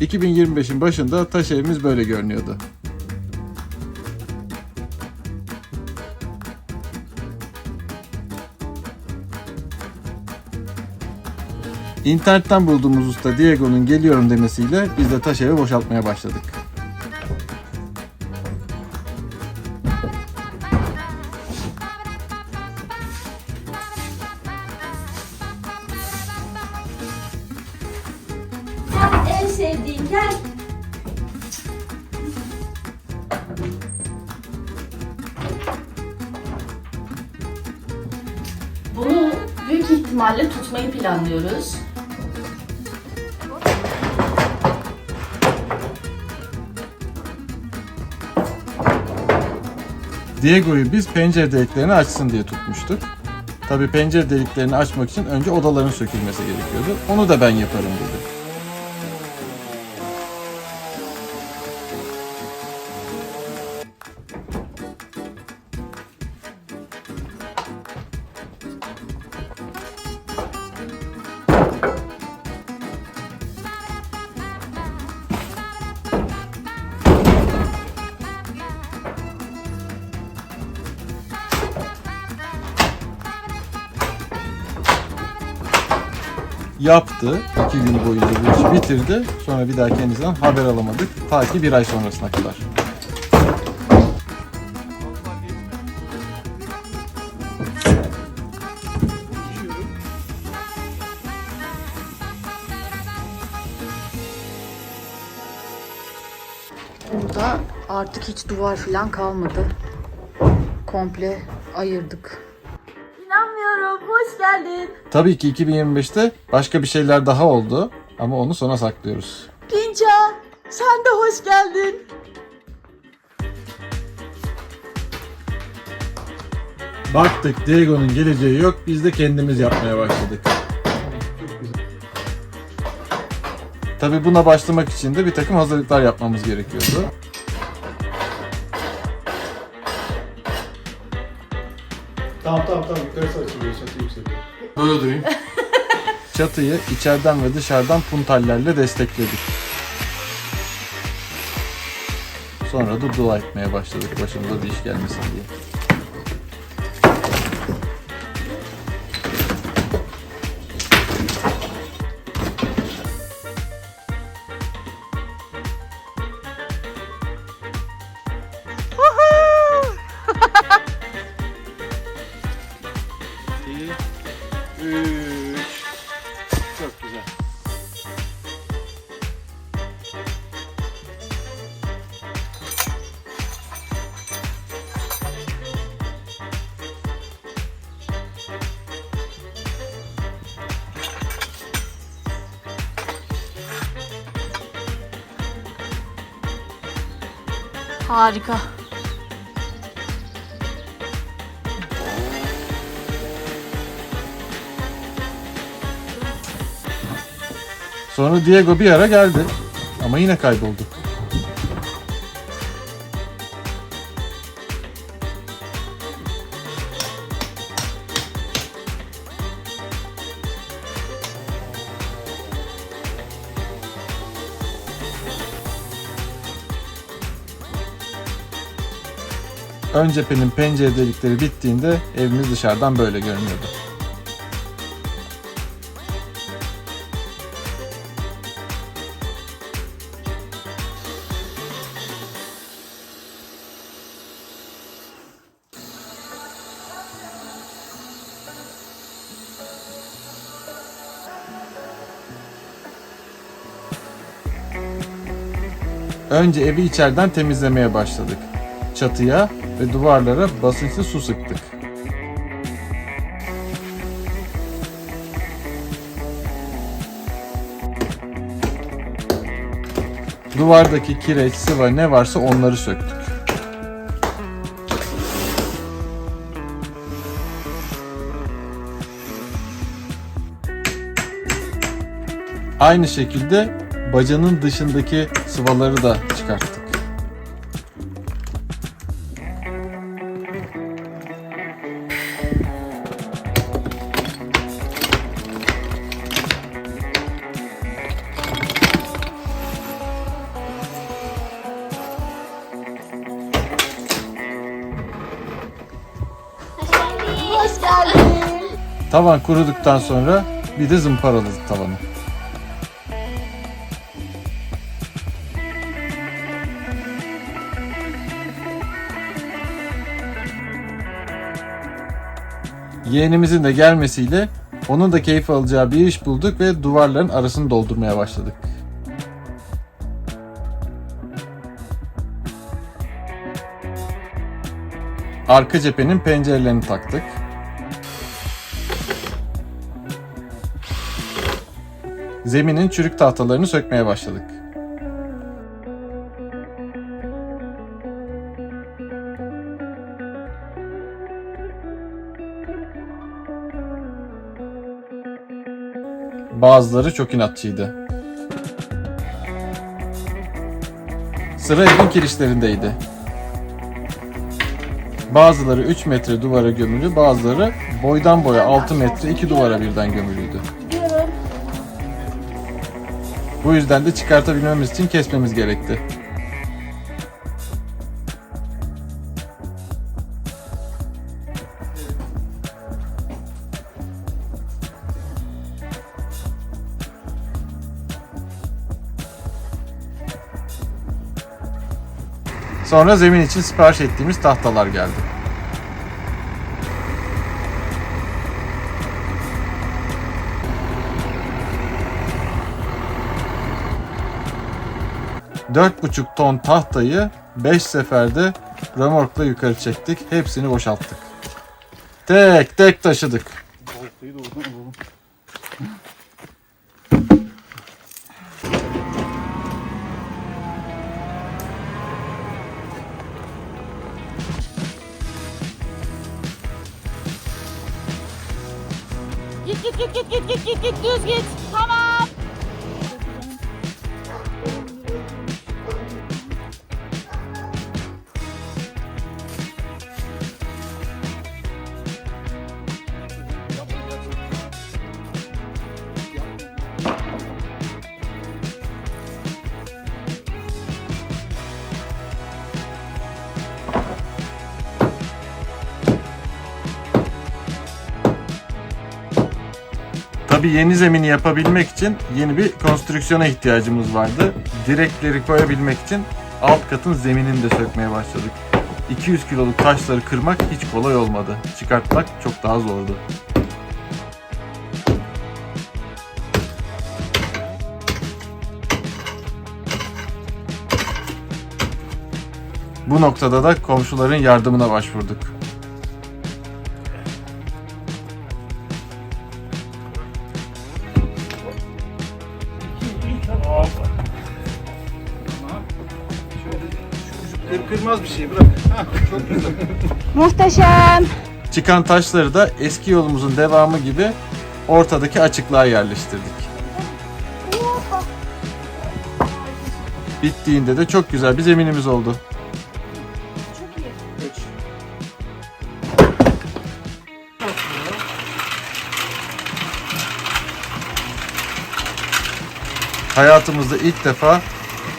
...2025'in başında taş evimiz böyle görünüyordu. İnternetten bulduğumuz usta Diego'nun geliyorum demesiyle biz de taş evi boşaltmaya başladık. İhtimalle tutmayı planlıyoruz. Diego'yu biz pencere deliklerini açsın diye tutmuştuk. Tabii pencere deliklerini açmak için önce odaların sökülmesi gerekiyordu. Onu da ben yaparım dedi. Yaptı. iki gün boyunca bu işi bitirdi. Sonra bir daha kendisinden haber alamadık. Ta ki bir ay sonrasına kadar. Burada artık hiç duvar falan kalmadı. Komple ayırdık. Geldin. Tabii ki 2025'te başka bir şeyler daha oldu. Ama onu sona saklıyoruz. Pinça. Sen de hoş geldin. Baktık Diego'nun geleceği yok. Biz de kendimiz yapmaya başladık. Tabii buna başlamak için de bir takım hazırlıklar yapmamız gerekiyordu. Tamam tamam tamam yukarısı açılıyor çatı yükseliyor. Böyle durayım. Çatıyı içeriden ve dışarıdan puntallerle destekledik. Sonra da dua etmeye başladık başımıza bir iş gelmesin diye. Harika. Sonra Diego bir ara geldi. Ama yine kayboldu. Ön cephenin pencere delikleri bittiğinde evimiz dışarıdan böyle görünüyordu. Önce evi içeriden temizlemeye başladık. Çatıya ve duvarlara basınçlı su sıktık. Duvardaki kireç, sıva ne varsa onları söktük. Aynı şekilde bacanın dışındaki sıvaları da çıkarttık. Tavan kuruduktan sonra bir de zımparaladık tavanı. Yeğenimizin de gelmesiyle onun da keyif alacağı bir iş bulduk ve duvarların arasını doldurmaya başladık. Arka cephenin pencerelerini taktık. Zeminin çürük tahtalarını sökmeye başladık. Bazıları çok inatçıydı. Sıra evin kirişlerindeydi. Bazıları 3 metre duvara gömülü, bazıları boydan boya 6 metre iki duvara birden gömülüydü. Bu yüzden de çıkartabilmemiz için kesmemiz gerekti. Sonra zemin için sipariş ettiğimiz tahtalar geldi. Dört buçuk ton tahtayı 5 seferde römorkla yukarı çektik. Hepsini boşalttık. Tek tek taşıdık. Git git git git git git git düz git. Tabii yeni zemini yapabilmek için yeni bir konstrüksiyona ihtiyacımız vardı. Direkleri koyabilmek için alt katın zeminini de sökmeye başladık. 200 kiloluk taşları kırmak hiç kolay olmadı. Çıkartmak çok daha zordu. Bu noktada da komşuların yardımına başvurduk. Çıkan taşları da eski yolumuzun devamı gibi ortadaki açıklığa yerleştirdik. Bittiğinde de çok güzel bir zeminimiz oldu. Hayatımızda ilk defa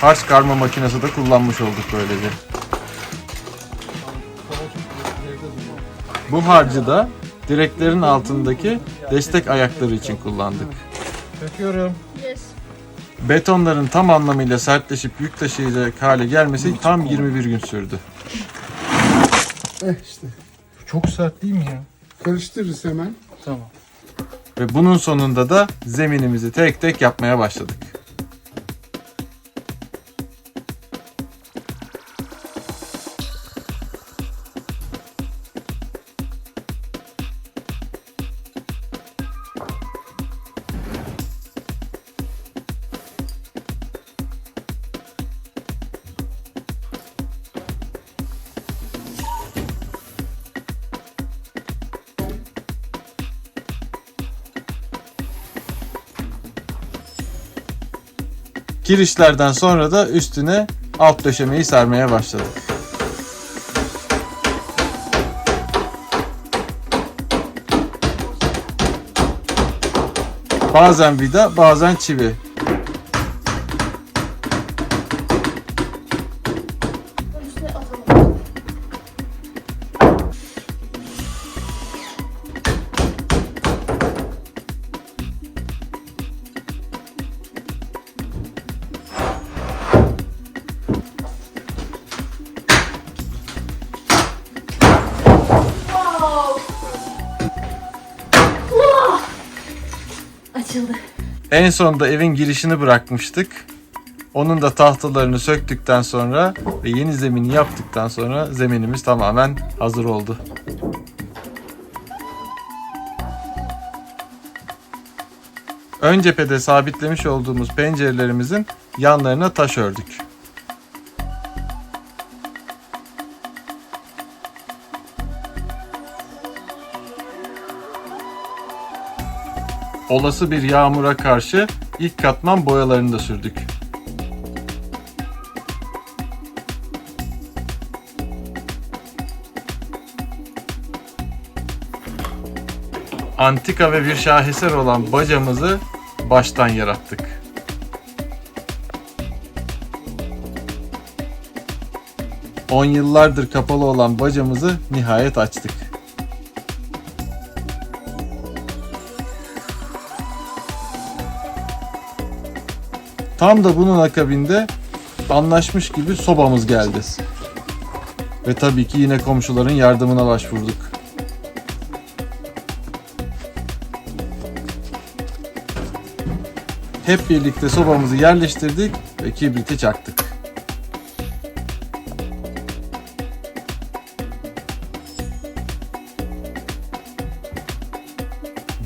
harç karma makinesi de kullanmış olduk böylece. Bu harcı da direklerin altındaki destek ayakları için kullandık. Döküyorum. Betonların tam anlamıyla sertleşip yük taşıyacak hale gelmesi tam 21 gün sürdü. Eh işte. Çok sert değil mi ya? Karıştırırız hemen. Tamam. Ve bunun sonunda da zeminimizi tek tek yapmaya başladık. Kirişlerden sonra da üstüne alt döşemeyi sermeye başladık. Bazen vida, bazen çivi. En sonunda evin girişini bırakmıştık. Onun da tahtalarını söktükten sonra ve yeni zemini yaptıktan sonra zeminimiz tamamen hazır oldu. Ön cephede sabitlemiş olduğumuz pencerelerimizin yanlarına taş ördük. Olası bir yağmura karşı ilk katman boyalarını da sürdük. Antika ve bir şaheser olan bacamızı baştan yarattık. On yıllardır kapalı olan bacamızı nihayet açtık. Tam da bunun akabinde anlaşmış gibi sobamız geldi. Ve tabii ki yine komşuların yardımına başvurduk. Hep birlikte sobamızı yerleştirdik ve kibriti çaktık.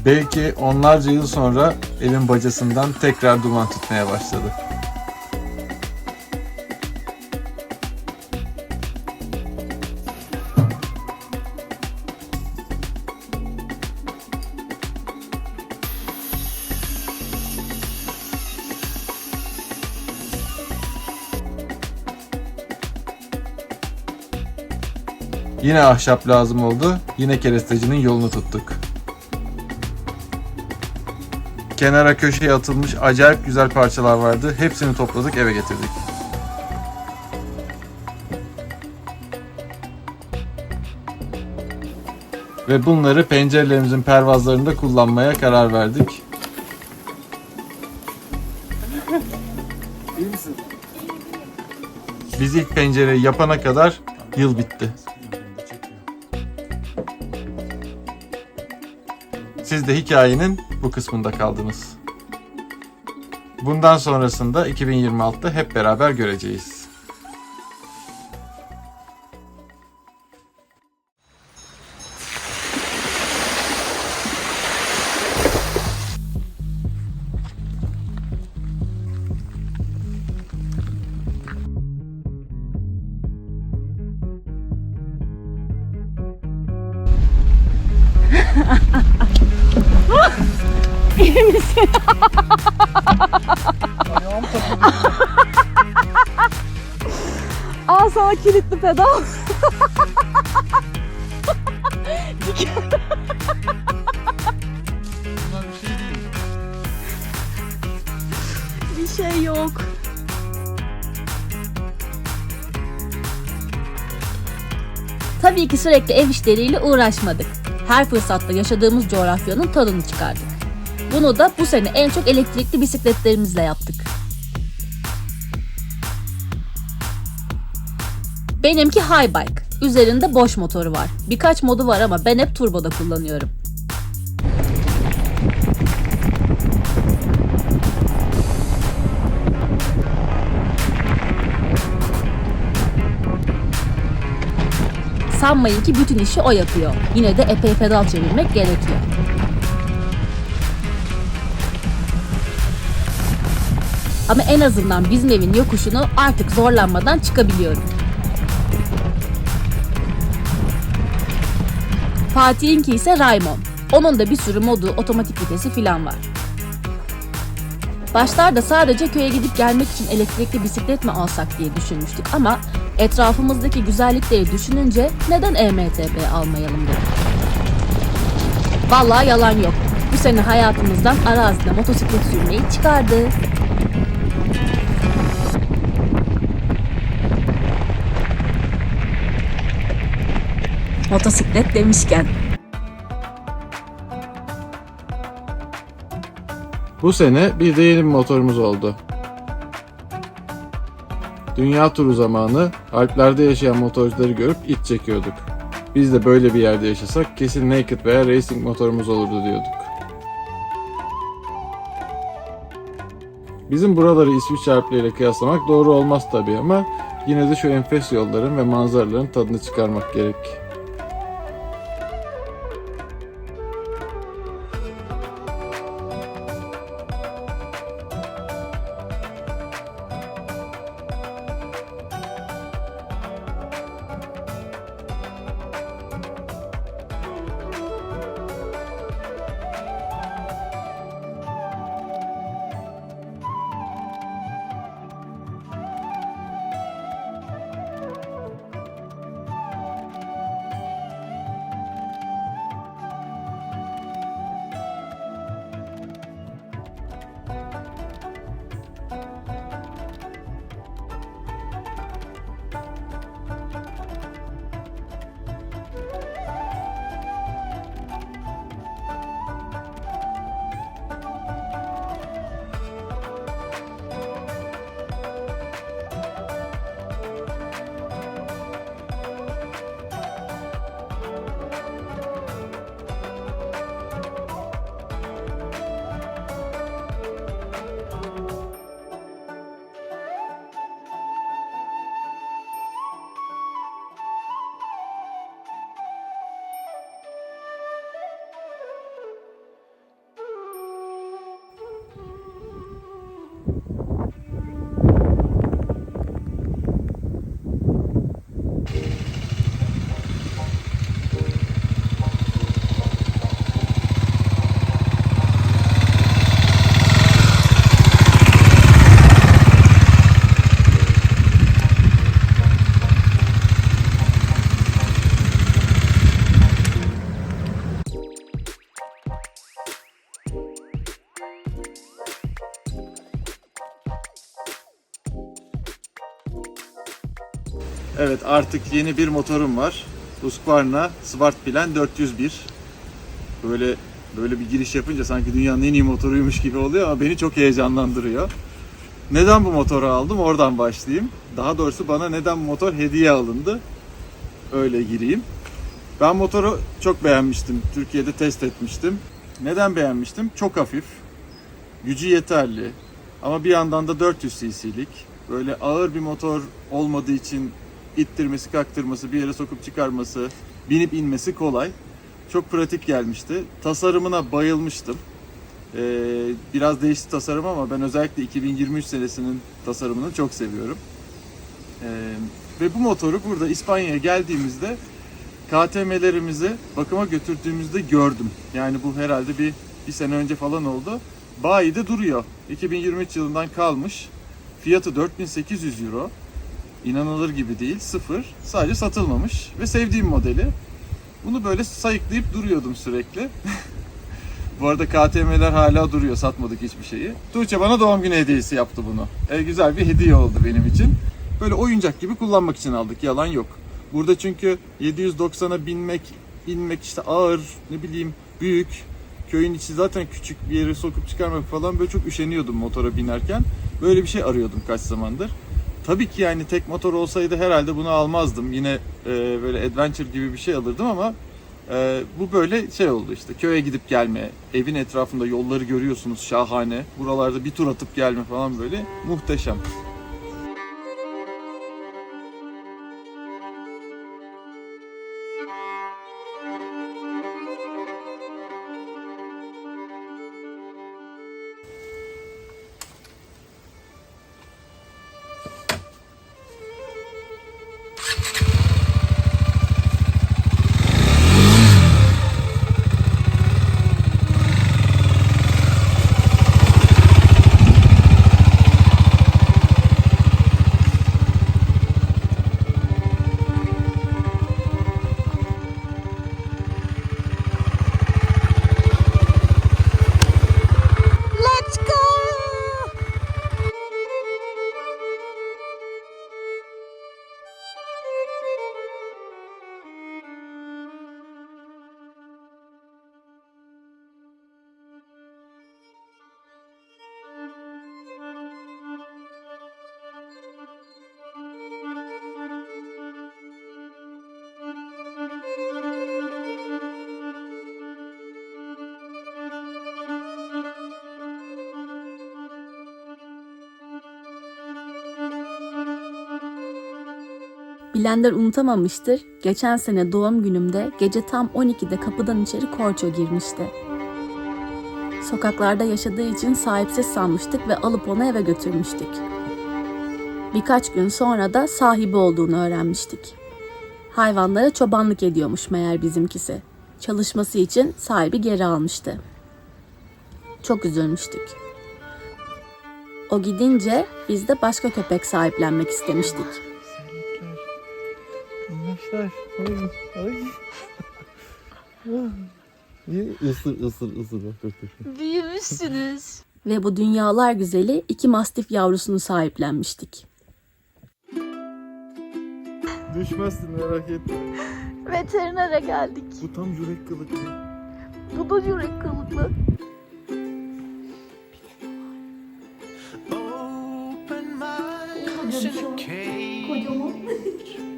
Belki onlarca yıl sonra evin bacasından tekrar duman tutmaya başladı. Yine ahşap lazım oldu. Yine kerestecinin yolunu tuttuk. Kenara köşeye atılmış acayip güzel parçalar vardı. Hepsini topladık eve getirdik. Ve bunları pencerelerimizin pervazlarında kullanmaya karar verdik. İyi misin? Biz ilk pencereyi yapana kadar yıl bitti. Siz de hikayenin bu kısmında kaldınız. Bundan sonrasında 2026'da hep beraber göreceğiz. Sana kilitli pedal. Bir şey yok. Tabii ki sürekli ev işleriyle uğraşmadık. Her fırsatta yaşadığımız coğrafyanın tadını çıkardık. Bunu da bu sene en çok elektrikli bisikletlerimizle yaptık. Benimki high bike. Üzerinde boş motoru var. Birkaç modu var ama ben hep turboda kullanıyorum. Sanmayın ki bütün işi o yapıyor. Yine de epey pedal çevirmek gerekiyor. Ama en azından bizim evin yokuşunu artık zorlanmadan çıkabiliyorum. Fatih'inki ise Raymond. Onun da bir sürü modu, otomatik vitesi filan var. Başlarda sadece köye gidip gelmek için elektrikli bisiklet mi alsak diye düşünmüştük ama etrafımızdaki güzellikleri düşününce neden EMTB almayalım dedik. Vallahi yalan yok. Bu sene hayatımızdan arazide motosiklet sürmeyi çıkardı. Motosiklet demişken Bu sene bir de yeni bir motorumuz oldu. Dünya turu zamanı Alplerde yaşayan motorcuları görüp iç çekiyorduk. Biz de böyle bir yerde yaşasak kesin naked veya racing motorumuz olurdu diyorduk. Bizim buraları İsviçre Alpleri ile kıyaslamak doğru olmaz tabii ama yine de şu enfes yolların ve manzaraların tadını çıkarmak gerek. Evet artık yeni bir motorum var. Husqvarna Svartbilen 401. Böyle böyle bir giriş yapınca sanki dünyanın en iyi motoruymuş gibi oluyor ama beni çok heyecanlandırıyor. Neden bu motoru aldım? Oradan başlayayım. Daha doğrusu bana neden bu motor hediye alındı? Öyle gireyim. Ben motoru çok beğenmiştim. Türkiye'de test etmiştim. Neden beğenmiştim? Çok hafif. Gücü yeterli. Ama bir yandan da 400 cc'lik. Böyle ağır bir motor olmadığı için ittirmesi, kaktırması, bir yere sokup çıkarması, binip inmesi kolay. Çok pratik gelmişti. Tasarımına bayılmıştım. Ee, biraz değişti tasarım ama ben özellikle 2023 senesinin tasarımını çok seviyorum. Ee, ve bu motoru burada İspanya'ya geldiğimizde KTM'lerimizi bakıma götürdüğümüzde gördüm. Yani bu herhalde bir, bir sene önce falan oldu. Bayide duruyor. 2023 yılından kalmış. Fiyatı 4800 euro. İnanılır gibi değil. Sıfır. Sadece satılmamış. Ve sevdiğim modeli. Bunu böyle sayıklayıp duruyordum sürekli. Bu arada KTM'ler hala duruyor. Satmadık hiçbir şeyi. Tuğçe bana doğum günü hediyesi yaptı bunu. E, güzel bir hediye oldu benim için. Böyle oyuncak gibi kullanmak için aldık. Yalan yok. Burada çünkü 790'a binmek, inmek işte ağır, ne bileyim büyük. Köyün içi zaten küçük bir yere sokup çıkarmak falan böyle çok üşeniyordum motora binerken. Böyle bir şey arıyordum kaç zamandır. Tabii ki yani tek motor olsaydı herhalde bunu almazdım. Yine e, böyle adventure gibi bir şey alırdım ama e, bu böyle şey oldu işte köye gidip gelme, evin etrafında yolları görüyorsunuz şahane. Buralarda bir tur atıp gelme falan böyle muhteşem. Bilenler unutamamıştır. Geçen sene doğum günümde gece tam 12'de kapıdan içeri Korço girmişti. Sokaklarda yaşadığı için sahipsiz sanmıştık ve alıp onu eve götürmüştük. Birkaç gün sonra da sahibi olduğunu öğrenmiştik. Hayvanlara çobanlık ediyormuş meğer bizimkisi. Çalışması için sahibi geri almıştı. Çok üzülmüştük. O gidince biz de başka köpek sahiplenmek istemiştik. Minnoşlar. Ay. Ay. Niye ısır ısır ısır. Büyümüşsünüz. Ve bu dünyalar güzeli iki mastif yavrusunu sahiplenmiştik. Düşmezsin merak etme. Veterinere geldik. Bu tam yürek kılıklı. Bu da yürek kılıklı. Open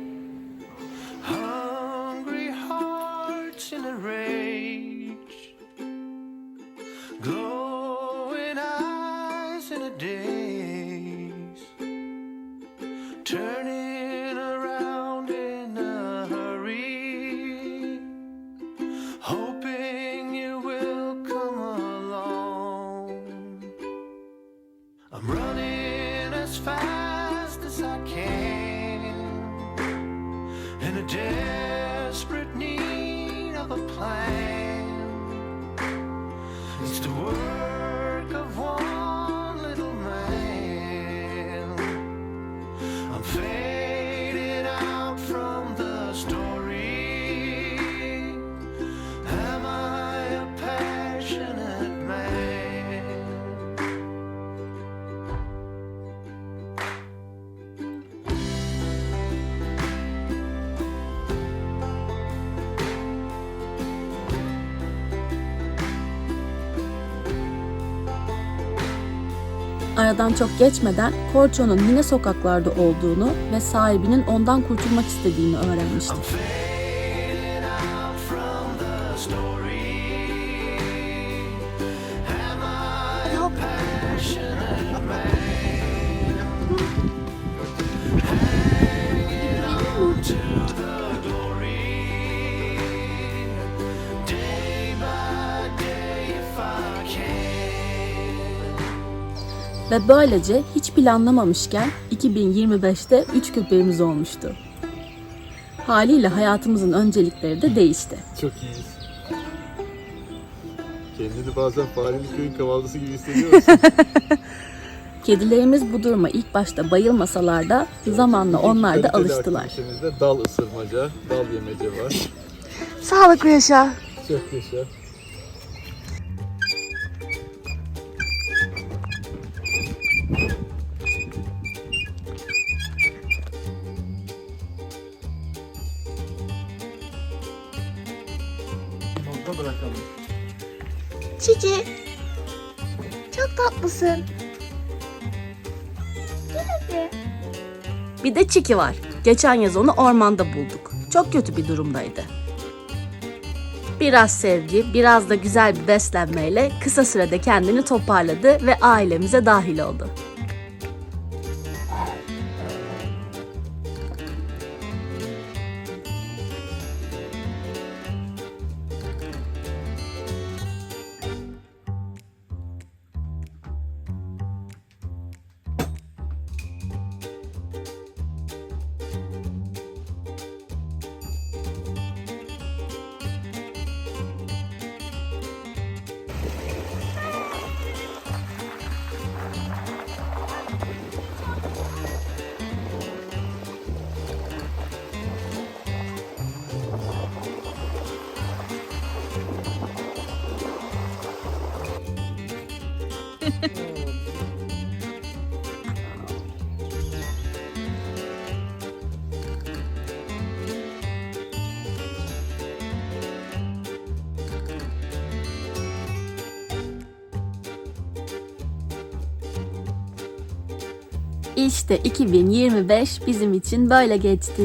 Aradan çok geçmeden Korço'nun yine sokaklarda olduğunu ve sahibinin ondan kurtulmak istediğini öğrenmiştik. Ve böylece hiç planlamamışken 2025'te 3 köpeğimiz olmuştu. Haliyle hayatımızın öncelikleri de değişti. Çok iyiyiz. Kendini bazen fareli köyün kavallısı gibi hissediyor musun? Kedilerimiz bu duruma ilk başta bayılmasalar da zamanla onlar da alıştılar. dal ısırmaca, dal yemece var. Sağlıklı yaşa. Çok yaşa. Çiçi. Çok tatlısın. Bir de Çiki var. Geçen yaz onu ormanda bulduk. Çok kötü bir durumdaydı. Biraz sevgi, biraz da güzel bir beslenmeyle kısa sürede kendini toparladı ve ailemize dahil oldu. İşte 2025 bizim için böyle geçti.